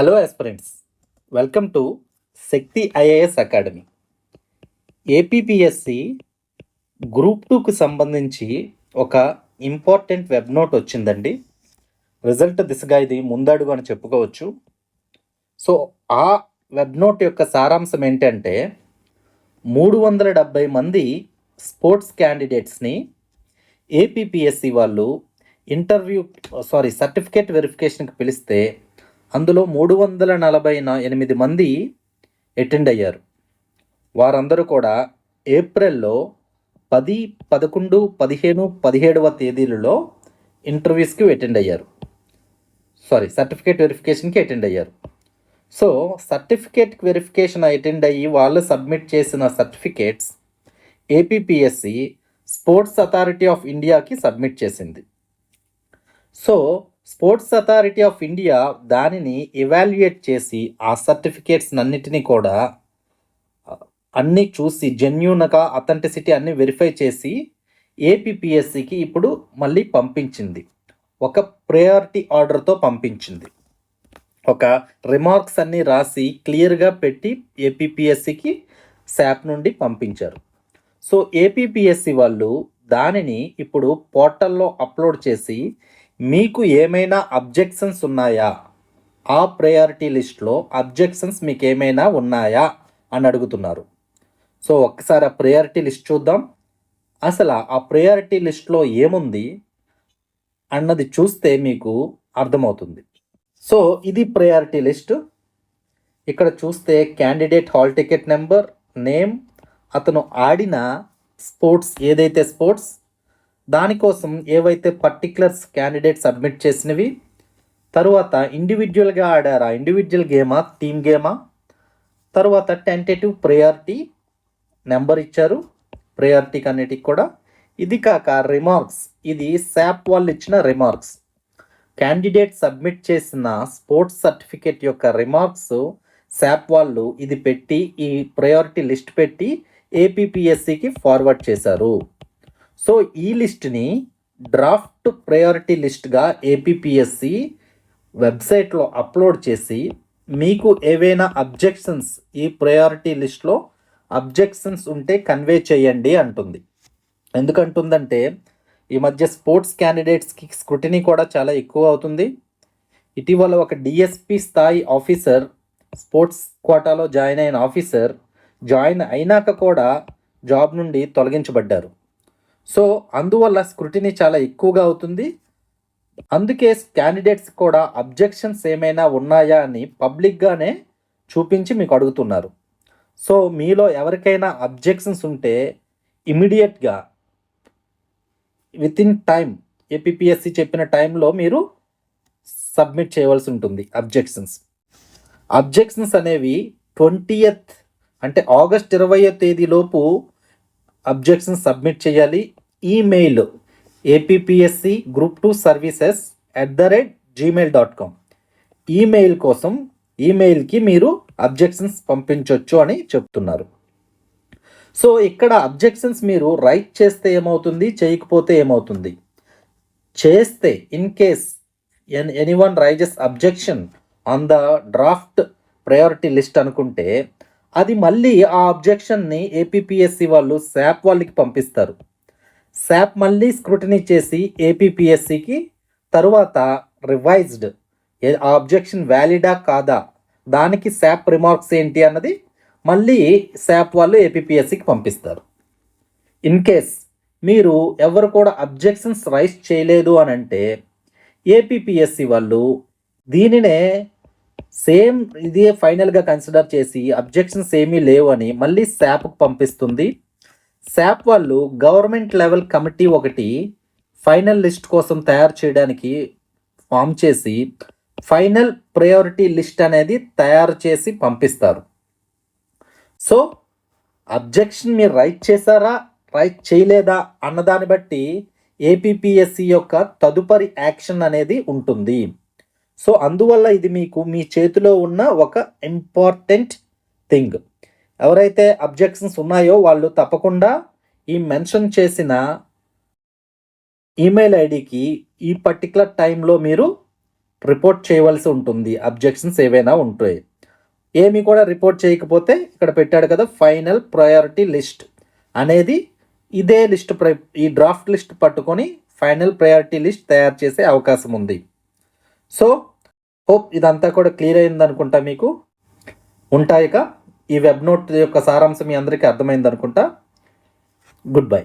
Hello aspirants welcome to Shakti IAS academy APPSC group టూకి సంబంధించి ఒక ఇంపార్టెంట్ వెబ్ నోట్ వచ్చిందండి. రిజల్ట్ దిశగా ఇది ముందడుగు అని చెప్పుకోవచ్చు. సో ఆ వెబ్ నోట్ యొక్క సారాంశం ఏంటంటే మూడు వందల డెబ్భై మంది స్పోర్ట్స్ క్యాండిడేట్స్ని ఏపీపీఎస్సి వాళ్ళు ఇంటర్వ్యూ సారీ సర్టిఫికేట్ వెరిఫికేషన్కి పిలిస్తే అందులో మూడు వందల నలభై ఎనిమిది మంది అటెండ్ అయ్యారు. వారందరూ కూడా ఏప్రిల్లో పది పదకొండు పదిహేను పదిహేడవ తేదీలలో ఇంటర్వ్యూస్కి అటెండ్ అయ్యారు. సారీ సర్టిఫికేట్ వెరిఫికేషన్కి అటెండ్ అయ్యారు. సో సర్టిఫికేట్ వెరిఫికేషన్ అటెండ్ అయ్యి వాళ్ళు సబ్మిట్ చేసిన certificates APPSC sports authority of ఇండియాకి సబ్మిట్ చేసింది. So sports authority of India దానిని ఎవాల్యుయేట్ చేసి ఆ సర్టిఫికేట్స్ అన్నిటినీ కూడా అన్నీ చూసి జెన్యున్గా అథెంటిసిటీ అన్ని వెరిఫై చేసి ఏపీపీఎస్సికి ఇప్పుడు మళ్ళీ పంపించింది. ఒక ప్రయారిటీ ఆర్డర్తో పంపించింది. ఒక రిమార్క్స్ అన్నీ రాసి క్లియర్గా పెట్టి ఏపీపీఎస్సికి శాప్ నుండి పంపించారు. సో ఏపీపీఎస్సి వాళ్ళు దానిని ఇప్పుడు పోర్టల్లో అప్లోడ్ చేసి మీకు ఏమైనా అబ్జెక్షన్స్ ఉన్నాయా? ఆ ప్రయారిటీ లిస్ట్లో అబ్జెక్షన్స్ మీకు ఏమైనా ఉన్నాయా? అని అడుగుతున్నారు. సో ఒక్కసారి ఆ ప్రయారిటీ లిస్ట్ చూద్దాం. అసలు ఆ ప్రయారిటీ లిస్ట్లో ఏముంది అన్నది చూస్తే మీకు అర్థమవుతుంది. సో ఇది ప్రయారిటీ లిస్ట్ ఇక్కడ చూస్తే candidate hall ticket number name అతను ఆడిన స్పోర్ట్స్ ఏదైతే స్పోర్ట్స్ దానికోసం ఏవైతే పర్టికులర్స్ క్యాండిడేట్ సబ్మిట్ చేసినవి తరువాత ఇండివిజువల్గా ఆడారా? ఇండివిజువల్ గేమా టీమ్ గేమా తరువాత టెంటేటివ్ ప్రయారిటీ నెంబర్ ఇచ్చారు. ప్రయారిటీకి అన్నిటికి కూడా. ఇది కాక రిమార్క్స్ ఇది శాప్ వాళ్ళు ఇచ్చిన రిమార్క్స్ క్యాండిడేట్ సబ్మిట్ చేసిన స్పోర్ట్స్ సర్టిఫికేట్ యొక్క రిమార్క్స్ శాప్ వాళ్ళు ఇది పెట్టి ఈ ప్రయారిటీ లిస్ట్ పెట్టి ఏపీపీఎస్సికి ఫార్వర్డ్ చేశారు. సో ఈ లిస్ట్ని డ్రాఫ్ట్ ప్రయారిటీ లిస్ట్గా ఏపీపీఎస్సి వెబ్సైట్లో అప్లోడ్ చేసి మీకు ఏవైనా అబ్జెక్షన్స్ ఈ ప్రయారిటీ లిస్ట్లో అబ్జెక్షన్స్ ఉంటే కన్వే చేయండి అంటుంది. ఎందుకంటుందంటే ఈ మధ్య స్పోర్ట్స్ క్యాండిడేట్స్కి స్క్రూటినీ కూడా చాలా ఎక్కువ అవుతుంది. ఇటీవల ఒక డిఎస్పి స్థాయి ఆఫీసర్ స్పోర్ట్స్ కోటాలో జాయిన్ అయిన ఆఫీసర్ జాయిన్ అయినాక కూడా జాబ్ నుండి తొలగించబడ్డారు. సో అందువల్ల స్క్రూటినీ చాలా ఎక్కువగా అవుతుంది. అందుకే క్యాండిడేట్స్ కూడా అబ్జెక్షన్స్ ఏమైనా ఉన్నాయా అని పబ్లిక్గానే చూపించి మీకు అడుగుతున్నారు. సో మీలో ఎవరికైనా అబ్జెక్షన్స్ ఉంటే ఇమీడియట్గా విత్ ఇన్ టైం ఏపీఎస్సి చెప్పిన టైంలో మీరు సబ్మిట్ చేయవలసి ఉంటుంది అబ్జెక్షన్స్ అబ్జెక్షన్స్ అనేవి ట్వంటీయత్ అంటే ఆగస్ట్ ఇరవై తేదీలోపు అబ్జెక్షన్స్ సబ్మిట్ చేయాలి. Email APSC group two services at the rate Gmail dot com email కోసం ఈమెయిల్కి మీరు అబ్జెక్షన్స్ పంపించవచ్చు అని చెప్తున్నారు. సో ఇక్కడ అబ్జెక్షన్స్ మీరు రైట్ చేస్తే ఏమవుతుంది? చేయకపోతే ఏమవుతుంది? చేస్తే in case an anyone raises objection on the draft priority list అనుకుంటే అది మళ్ళీ ఆ అబ్జెక్షన్ని ఏపీఎస్సి వాళ్ళు శాప్ వాళ్ళకి పంపిస్తారు. శాప్ మళ్ళీ స్క్రూటినీ చేసి ఏపీపీఎస్సికి తరువాత రివైజ్డ్. ఆ అబ్జెక్షన్ వ్యాలిడా కాదా? దానికి శాప్ రిమార్క్స్ ఏంటి అన్నది మళ్ళీ శాప్ వాళ్ళు ఏపీపీఎస్సికి పంపిస్తారు. ఇన్ కేస్ మీరు ఎవరు కూడా అబ్జెక్షన్స్ రైస్ చేయలేదు అని అంటే ఏపీపీఎస్సి వాళ్ళు దీనినే సేమ్ ఇదే ఫైనల్గా కన్సిడర్ చేసి అబ్జెక్షన్స్ ఏమీ లేవు అని మళ్ళీ శాప్కు పంపిస్తుంది. శాప్ వాళ్ళు గవర్నమెంట్ లెవెల్ కమిటీ ఒకటి ఫైనల్ లిస్ట్ కోసం తయారు చేయడానికి ఫామ్ చేసి ఫైనల్ ప్రయారిటీ లిస్ట్ అనేది తయారు చేసి పంపిస్తారు. సో అబ్జెక్షన్ మీరు రైట్ చేశారా రైట్ చేయలేదా అన్నదాన్ని బట్టి ఏపీపీఎస్సి యొక్క తదుపరి యాక్షన్ అనేది ఉంటుంది. సో అందువల్ల ఇది మీకు మీ చేతిలో ఉన్న ఒక ఇంపార్టెంట్ థింగ్. ఎవరైతే అబ్జెక్షన్స్ ఉన్నాయో వాళ్ళు తప్పకుండా ఈ మెన్షన్ చేసిన ఈమెయిల్ ఐడికి ఈ పర్టికులర్ టైంలో మీరు రిపోర్ట్ చేయవలసి ఉంటుంది. అబ్జెక్షన్స్ ఏవైనా ఉంటాయి ఏమి కూడా రిపోర్ట్ చేయకపోతే ఇక్కడ పెట్టాడు కదా ఫైనల్ ప్రయారిటీ లిస్ట్ అనేది ఇదే లిస్ట్ ఈ డ్రాఫ్ట్ లిస్ట్ పట్టుకొని ఫైనల్ ప్రయారిటీ లిస్ట్ తయారు చేసే అవకాశం ఉంది. సో హోప్ ఇదంతా కూడా క్లియర్ అయింది అనుకుంటా మీకు ఉంటాయిగా ఈ వెబ్ నోట్ యొక్క సారాంశం మీ అందరికీ అర్థమైంది అనుకుంటా గుడ్ బై